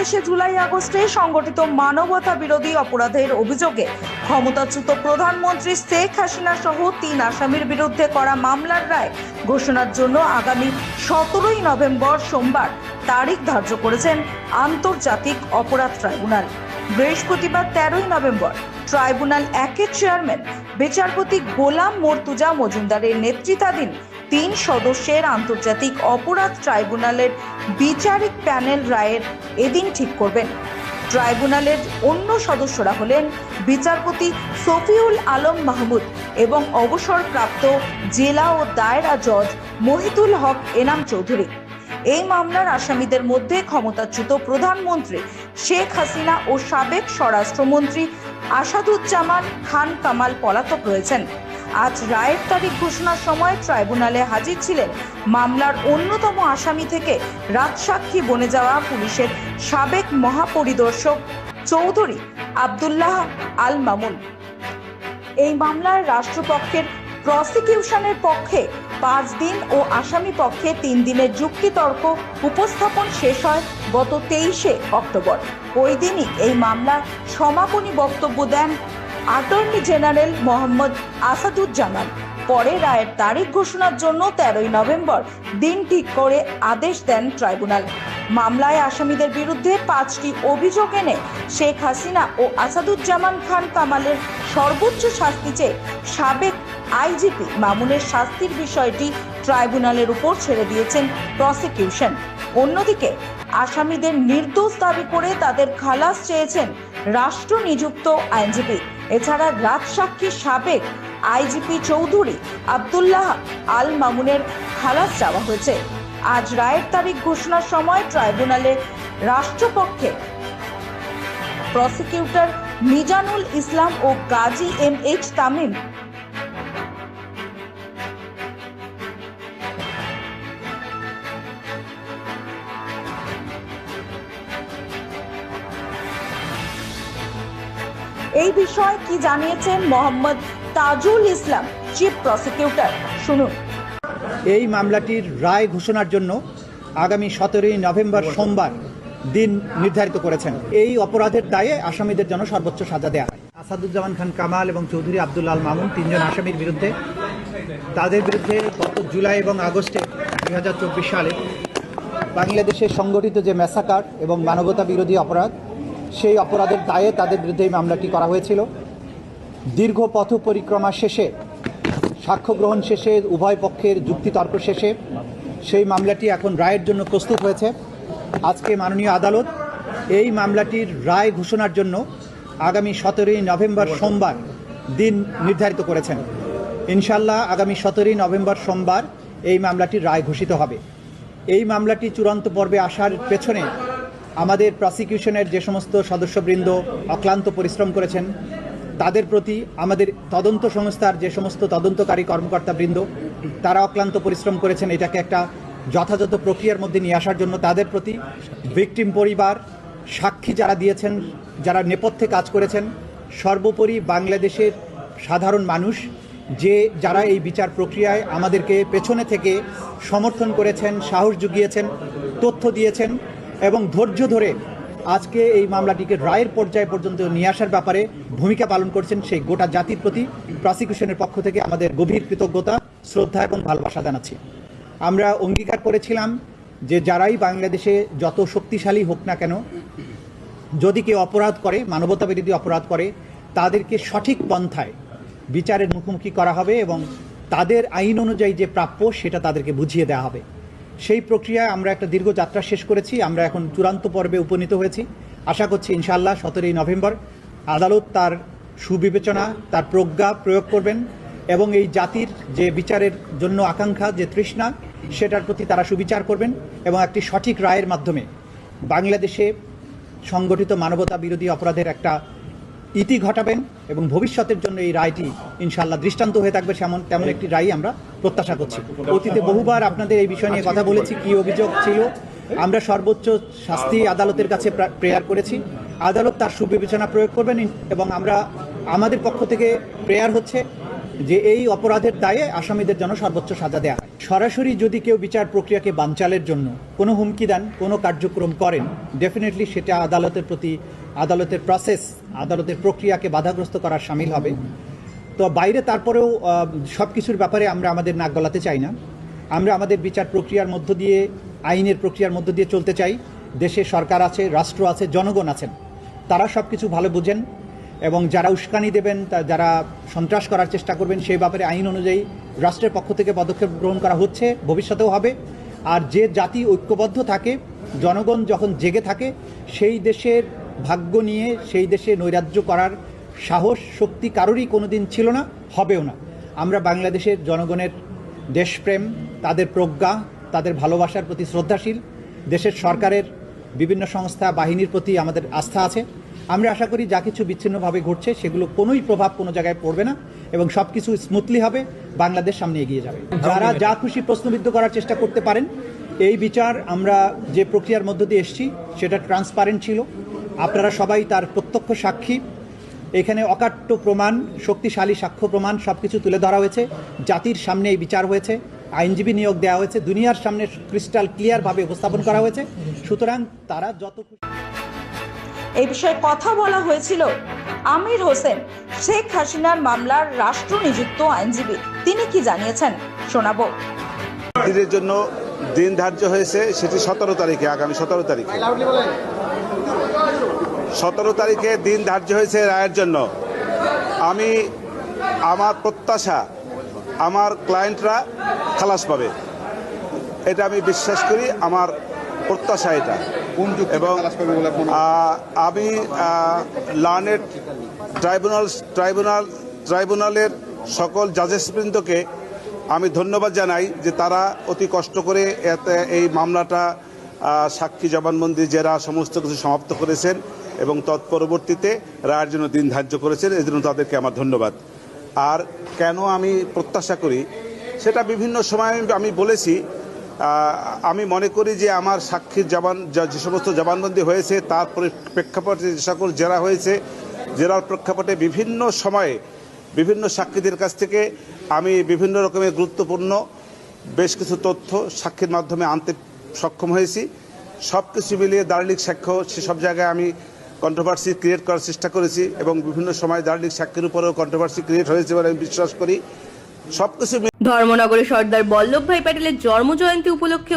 বাংলাদেশে জুলাই আগস্টে সংগঠিত মানবতা বিরোধী অপরাধের অভিযোগে ক্ষমতাচ্যুত প্রধানমন্ত্রী শেখ হাসিনা সহ তিন আসামির বিরুদ্ধে করা মামলার রায় ঘোষণার জন্য আগামী সতেরোই নভেম্বর সোমবার তারিখ ধার্য করেছেন আন্তর্জাতিক অপরাধ ট্রাইব্যুনাল। বৃহস্পতিবার তেরোই নভেম্বর ট্রাইব্যুনাল একের চেয়ারম্যান বিচারপতি গোলাম মর্তুজা মজুমদারের নেতৃত্বাধীন তিন সদস্যের আন্তর্জাতিক অপরাধ ট্রাইব্যুনালের বিচারিক প্যানেল রায়ের এদিন ঠিক করবেন। ট্রাইব্যুনালের অন্য সদস্যরা হলেন বিচারপতি সফিউল আলম মাহমুদ এবং অবসরপ্রাপ্ত জেলা ও দায়রা জজ মহিতুল হক এনাম চৌধুরী। এই মামলার আসামিদের মধ্যে ক্ষমতাচ্যুত প্রধানমন্ত্রী শেখ হাসিনা ও সাবেক স্বরাষ্ট্রমন্ত্রী আসাদুজ্জামান খান কামাল পলাতক রয়েছেন। আজ রায়ের তারিখ ঘোষণার সময় ট্রাইব্যুনালে হাজির ছিলেন মামলার অন্যতম আসামি থেকে রাজসাক্ষী বনে যাওয়া পুলিশের সাবেক মহাপরিদর্শক চৌধুরী আবদুল্লাহ আল মামুন এই মামলার রাষ্ট্রপক্ষের প্রসিকিউশনের পক্ষে পাঁচ দিন ও আসামি পক্ষে তিন দিনের যুক্তিতর্ক উপস্থাপন শেষ হয় গত তেইশে অক্টোবর। ওই দিনই এই মামলার সমাপনী বক্তব্য দেন অ্যাটর্নি জেনারেল মোহাম্মদ আসাদুজ্জামান পরে রায়ের তারিখ ঘোষণার জন্য তেরোই নভেম্বর, দিন ঠিক করে আদেশ দেন ট্রাইব্যুনাল। মামলায় আসামিদের বিরুদ্ধে পাঁচটি অভিযোগ এনে শেখ হাসিনা ও আসাদুজ্জামান খান কামালের সর্বোচ্চ শাস্তি চেয়ে সাবেক আইজিপি মামুনের শাস্তির বিষয়টি ট্রাইব্যুনালের উপর ছেড়ে দিয়েছেন প্রসিকিউশন। অন্যদিকে, আসামিদের নির্দোষ দাবি করে তাদের খালাস চেয়েছেন রাষ্ট্র নিযুক্ত আইনজীবী এছাড়া রাজসাক্ষী সাবেক আইজিপি চৌধুরী আবদুল্লাহ আল মামুনের খালাস চাওয়া হয়েছে। আজ রায়ের তারিখ ঘোষণার সময় ট্রাইব্যুনালে রাষ্ট্রপক্ষে প্রসিকিউটর মিজানুল ইসলাম ও গাজী এম এইচ তামিম এই বিষয়ে কি জানিয়েছেন মোহাম্মদ তাজুল ইসলাম, চিফ প্রসিকিউটর? শুনুন। এই মামলাটির রায় ঘোষণার জন্য আগামী সতেরোই নভেম্বর সোমবার দিন নির্ধারিত করেছেন। এই অপরাধের দায়ে আসামিদের জন্য সর্বোচ্চ সাজা দেওয়া হয়। আসাদুজ্জামান খান কামাল এবং চৌধুরী আবদুল্লাল মামুন তিনজন আসামির বিরুদ্ধে, তাদের বিরুদ্ধে গত জুলাই এবং আগস্টে দুই হাজার চব্বিশ সালে বাংলাদেশে সংগঠিত যে ম্যাসাকার এবং মানবতা বিরোধী অপরাধ সেই অপরাধের দায়ে তাদের বিরুদ্ধে এই মামলাটি করা হয়েছিল। দীর্ঘ পথ পরিক্রমা শেষে, সাক্ষ্য গ্রহণ শেষে, উভয় পক্ষের যুক্তিতর্ক শেষে সেই মামলাটি এখন রায়ের জন্য প্রস্তুত হয়েছে। আজকে মাননীয় আদালত এই মামলাটির রায় ঘোষণার জন্য আগামী সতেরোই নভেম্বর সোমবার দিন নির্ধারিত করেছেন। ইনশাল্লাহ আগামী সতেরোই নভেম্বর সোমবার এই মামলাটির রায় ঘোষিত হবে। এই মামলাটি চূড়ান্ত পর্বে আসার পেছনে আমাদের প্রসিকিউশনের যে সমস্ত সদস্যবৃন্দ অক্লান্ত পরিশ্রম করেছেন, তাদের প্রতি আমাদের তদন্ত সংস্থার যে সমস্ত তদন্তকারী কর্মকর্তাবৃন্দ, তারা অক্লান্ত পরিশ্রম করেছেন এটাকে একটা যথাযথ প্রক্রিয়ার মধ্যে নিয়ে আসার জন্য। তাদের প্রতি ভিকটিম পরিবার, সাক্ষী যারা দিয়েছেন, যারা নেপথ্যে কাজ করেছেন, সর্বোপরি বাংলাদেশের সাধারণ মানুষ, যে যারা এই বিচার প্রক্রিয়ায় আমাদেরকে পেছনে থেকে সমর্থন করেছেন, সাহস জুগিয়েছেন, তথ্য দিয়েছেন এবং ধৈর্য ধরে আজকে এই মামলাটিকে রায়ের পর্যায়ে পর্যন্ত নিয়ে আসার ব্যাপারে ভূমিকা পালন করছেন সেই গোটা জাতির প্রতি প্রসিকিউশনের পক্ষ থেকে আমাদের গভীর কৃতজ্ঞতা, শ্রদ্ধা এবং ভালোবাসা জানাচ্ছি। আমরা অঙ্গীকার করেছিলাম যে যারাই বাংলাদেশে যত শক্তিশালী হোক না কেন, যদি কেউ অপরাধ করে, মানবতা বিরোধী অপরাধ করে, তাদেরকে সঠিক পন্থায় বিচারের মুখোমুখি করা হবে এবং তাদের আইন অনুযায়ী যে প্রাপ্য সেটা তাদেরকে বুঝিয়ে দেওয়া হবে। সেই প্রক্রিয়ায় আমরা একটা দীর্ঘ যাত্রা শেষ করেছি, আমরা এখন চূড়ান্ত পর্বে উপনীত হয়েছি। আশা করছি ইনশাআল্লাহ সতেরোই নভেম্বর আদালত তার সুবিবেচনা, তার প্রজ্ঞা প্রয়োগ করবেন এবং এই জাতির যে বিচারের জন্য আকাঙ্ক্ষা, যে তৃষ্ণা, সেটার প্রতি তারা সুবিচার করবেন এবং একটি সঠিক রায়ের মাধ্যমে বাংলাদেশে সংগঠিত মানবতা বিরোধী অপরাধের একটা ইতি ঘটাবেন এবং ভবিষ্যতের জন্য এই রায়টি ইনশাল্লাহ দৃষ্টান্ত হয়ে থাকবে, সেমন তেমন একটি রায় আমরা প্রত্যাশা করছি। অতীতে বহুবার আপনাদের এই বিষয় নিয়ে কথা বলেছি, কি অভিযোগ ছিল। আমরা সর্বোচ্চ শাস্তি আদালতের কাছে প্রেয়ার করেছি। আদালত তার সুবিবেচনা প্রয়োগ করবেন এবং আমরা আমাদের পক্ষ থেকে প্রেয়ার হচ্ছে। যে এই অপরাধের দায়ে আসামিদের জন্য সর্বোচ্চ সাজা দেয়া হয়। সরাসরি যদি কেউ বিচার প্রক্রিয়াকে বানচালের জন্য কোনো হুমকি দেন, কোনো কার্যক্রম করেন ডেফিনেটলি সেটা আদালতের প্রতি, আদালতের প্রসেস আদালতের প্রক্রিয়াকে বাধাগ্রস্ত করার সামিল হবে। তো বাইরে তারপরেও সব কিছুর ব্যাপারে আমরা আমাদের নাক গলাতে চাই না। আমরা আমাদের বিচার প্রক্রিয়ার মধ্য দিয়ে, আইনের প্রক্রিয়ার মধ্য দিয়ে চলতে চাই। দেশে সরকার আছে, রাষ্ট্র আছে, জনগণ আছেন। তারা সব কিছু ভালো বুঝেন। এবং যারা উস্কানি দেবেন যারা সন্ত্রাস করার চেষ্টা করবেন, সেই ব্যাপারে আইন অনুযায়ী রাষ্ট্রের পক্ষ থেকে পদক্ষেপ গ্রহণ করা হচ্ছে, ভবিষ্যতেও হবে। আর যে জাতি ঐক্যবদ্ধ থাকে, জনগণ যখন জেগে থাকে, সেই দেশের ভাগ্য নিয়ে, সেই দেশে নৈরাজ্য করার সাহস, শক্তি কারোরই কোনোদিন ছিল না, হবেও না। আমরা বাংলাদেশের জনগণের দেশপ্রেম, তাদের প্রজ্ঞা, তাদের ভালোবাসার প্রতি শ্রদ্ধাশীল। দেশের সরকারের বিভিন্ন সংস্থা, বাহিনীর প্রতি আমাদের আস্থা আছে। আমরা আশা করি যা কিছু বিচ্ছিন্নভাবে ঘটছে সেগুলো কোনোই প্রভাব কোনো জায়গায় পড়বে না এবং সব কিছু স্মুথলি হবে বাংলাদেশ সামনে এগিয়ে যাবে। যারা যা খুশি প্রশ্নবিদ্ধ করার চেষ্টা করতে পারেন এই বিচার আমরা যে প্রক্রিয়ার মধ্য দিয়ে এসেছি সেটা ট্রান্সপারেন্ট ছিল। আপনারা সবাই তার প্রত্যক্ষ সাক্ষী। এখানে অকাট্য প্রমাণ শক্তিশালী সাক্ষ্য প্রমাণ সব কিছু তুলে ধরা হয়েছে। জাতির সামনে এই বিচার হয়েছে আইনজীবী নিয়োগ দেওয়া হয়েছে দুনিয়ার সামনে ক্রিস্টাল ক্লিয়ারভাবে উপস্থাপন করা হয়েছে। সুতরাং তারা যত খুশি এই বিষয়ে কথা বলা হয়েছিল আমির হোসেন শেখ হাসিনার মামলার রাষ্ট্র নিযুক্ত আইনজীবী। তিনি কি জানিয়েছেন? শোনাবো। দিনের জন্য দিন ধার্য হয়েছে, সেটি সতেরো তারিখে, আগামী সতেরো তারিখে। সতেরো তারিখে দিন ধার্য হয়েছে রায়ের জন্য। আমি আমার প্রত্যাশা, আমার ক্লায়েন্টরা খালাস পাবে। এটা আমি বিশ্বাস করি, আমার প্রত্যাশা এটা। এবং আমি লার্নেড ট্রাইব্যুনাল ট্রাইব্যুনাল ট্রাইব্যুনালের সকল জাজেসবৃন্দকে আমি ধন্যবাদ জানাই যে তারা অতি কষ্ট করে এতে এই মামলাটা সাক্ষী জবানবন্দি জেরা সমস্ত কিছু সমাপ্ত করেছেন এবং তৎপরবর্তীতে রায়ের জন্য দিন ধার্য করেছেন। এই জন্য তাদেরকে আমার ধন্যবাদ। আর কেন আমি প্রত্যাশা করি সেটা বিভিন্ন সময় আমি- বলেছি আমি মনে করি যে আমার সাক্ষীর জবান, যে সমস্ত জবানবন্দি হয়েছে, তার পরি- প্রেক্ষাপটে যে সকল জেরা হয়েছে, জেরার প্রেক্ষাপটে বিভিন্ন সময়ে বিভিন্ন সাক্ষীদের কাছ থেকে আমি বিভিন্ন রকমের গুরুত্বপূর্ণ বেশ কিছু তথ্য সাক্ষীর মাধ্যমে আনতে সক্ষম হয়েছি। সব কিছু মিলিয়ে দার্লিক সাক্ষ্য, সেসব জায়গায় আমি কন্ট্রোভার্সি ক্রিয়েট করার চেষ্টা করেছি এবং বিভিন্ন সময় দার্লিক সাক্ষীর উপরেও কন্ট্রোভার্সি ক্রিয়েট হয়েছে বলে আমি বিশ্বাস করি। সব কিছু ধর্মনগরে সর্দার বল্লভ ভাই প্যাটেলের জন্মজয়ন্তী উপলক্ষে